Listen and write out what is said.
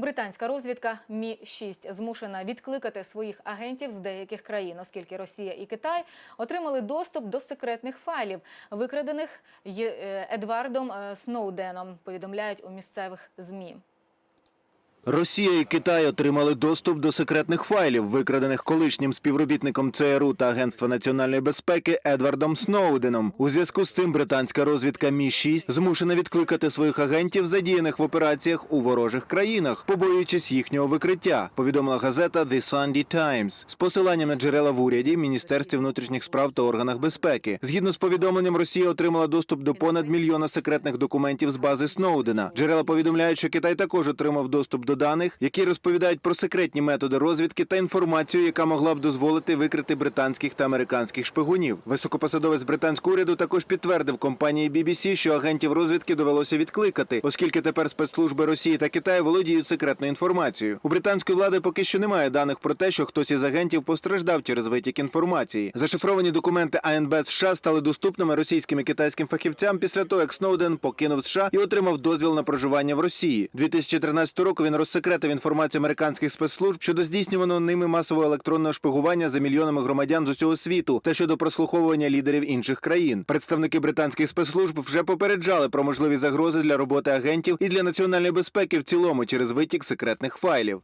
Британська розвідка Мі 6 змушена відкликати своїх агентів з деяких країн, оскільки Росія і Китай отримали доступ до секретних файлів, викрадених е, Едвардом е, Сноуденом. Повідомляють у місцевих змі. Росія і Китай отримали доступ до секретних файлів, викрадених колишнім співробітником ЦРУ та Агентства національної безпеки Едвардом Сноуденом. У зв'язку з цим британська розвідка Мі 6 змушена відкликати своїх агентів, задіяних в операціях у ворожих країнах, побоюючись їхнього викриття. Повідомила газета The Sunday Times з посиланням на джерела в уряді, міністерстві внутрішніх справ та органах безпеки. Згідно з повідомленням, Росія отримала доступ до понад мільйона секретних документів з бази Сноудена. Джерела повідомляють, що Китай також отримав доступ до даних, які розповідають про секретні методи розвідки та інформацію, яка могла б дозволити викрити британських та американських шпигунів. Високопосадовець британського уряду також підтвердив компанії BBC, що агентів розвідки довелося відкликати, оскільки тепер спецслужби Росії та Китаю володіють секретною інформацією. У британської влади поки що немає даних про те, що хтось із агентів постраждав через витік інформації. Зашифровані документи АНБ США стали доступними російським і китайським фахівцям після того, як Сноуден покинув США і отримав дозвіл на проживання в Росії. 2013 року він розсекретив інформацію американських спецслужб щодо здійснюваного ними масового електронного шпигування за мільйонами громадян з усього світу та щодо прослуховування лідерів інших країн. Представники британських спецслужб вже попереджали про можливі загрози для роботи агентів і для національної безпеки в цілому через витік секретних файлів.